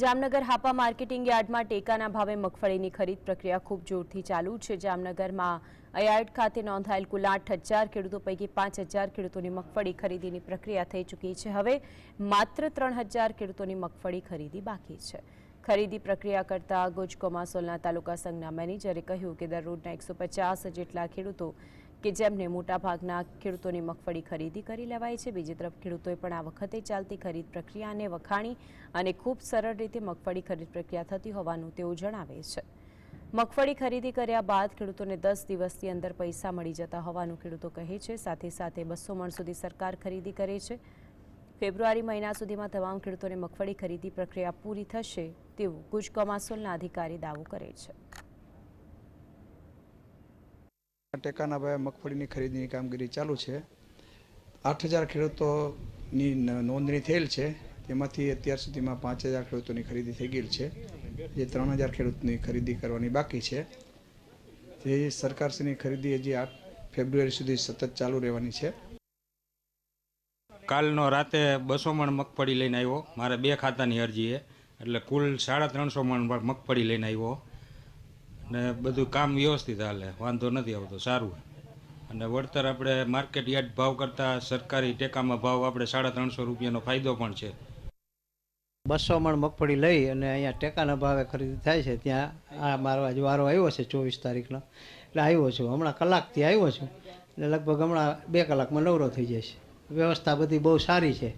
Jamnagar Hapa marketing યાર્ડમાં ટેકાના ભાવે મગફળીની ખરીદ પ્રક્રિયા ખૂબ જોરથી ચાલુ છે. જામનગરમાં અયાર્ડ ખાતે નોંધાયેલ કુલ આઠ હજાર ખેડૂતો પૈકી પાંચ હજાર ખેડૂતોની મગફળી ખરીદીની પ્રક્રિયા થઈ ચૂકી છે. હવે માત્ર ત્રણ હજાર ખેડૂતોની મગફળી ખરીદી બાકી છે. ખરીદી પ્રક્રિયા કરતા ગુજ કોમાસોલના તાલુકા સંઘના મેનેજરે કહ્યું કે દરરોજના એકસો પચાસ જેટલા ખેડૂતો કે જેમને મોટાભાગના ખેડૂતોની મગફળી ખરીદી કરી લેવાય છે. બીજી તરફ ખેડૂતોએ પણ આ વખતે ચાલતી ખરીદ પ્રક્રિયાને વખાણી અને ખૂબ સરળ રીતે મગફળી ખરીદ પ્રક્રિયા થતી હોવાનું તેઓ જણાવે છે. મગફળી ખરીદી કર્યા બાદ ખેડૂતોને દસ દિવસની અંદર પૈસા મળી જતા હોવાનું ખેડૂતો કહે છે. સાથે સાથે બસો મણ સુધી સરકાર ખરીદી કરે છે. ફેબ્રુઆરી મહિના સુધીમાં તમામ ખેડૂતોને મગફળી ખરીદી પ્રક્રિયા પૂરી થશે તેવું ગુજ કમાસોલના અધિકારી દાવો કરે છે. ટેકાના ભાવે મગફળીની ખરીદીની કામગીરી ચાલુ છે. આઠ હજાર ખેડૂતોની નોંધણી થયેલ છે. તેમાંથી અત્યાર સુધીમાં પાંચ હજાર ખેડૂતોની ખરીદી થઈ ગયેલ છે. જે ત્રણ હજાર ખેડૂતની ખરીદી કરવાની બાકી છે. તે સરકારશ્રીની ખરીદી હજી આઠ ફેબ્રુઆરી સુધી સતત ચાલુ રહેવાની છે. કાલનો રાતે બસો મણ મગફળી લઈને આવ્યો. મારે બે ખાતાની અરજી એટલે કુલ સાડા ત્રણસો મણ મગફળી લઈને આવ્યો. ને બધું કામ વ્યવસ્થિત હાલે. વાંધો નથી આવતો, સારું અને વળતર આપણે માર્કેટ યાર્ડ ભાવ કરતાં સરકારી ટેકામાં ભાવ આપણે સાડા ત્રણસો રૂપિયાનો ફાયદો પણ છે. બસો મણ મગફળી લઈ અને અહીંયા ટેકાના ભાવે ખરીદી થાય છે. ત્યાં આ મારો આજે વારો આવ્યો છે ચોવીસ તારીખનો. એટલે આવ્યો છું. હમણાં કલાકથી આવ્યો છું. એટલે લગભગ હમણાં બે કલાકમાં નવરો થઈ જશે. વ્યવસ્થા બધી બહુ સારી છે.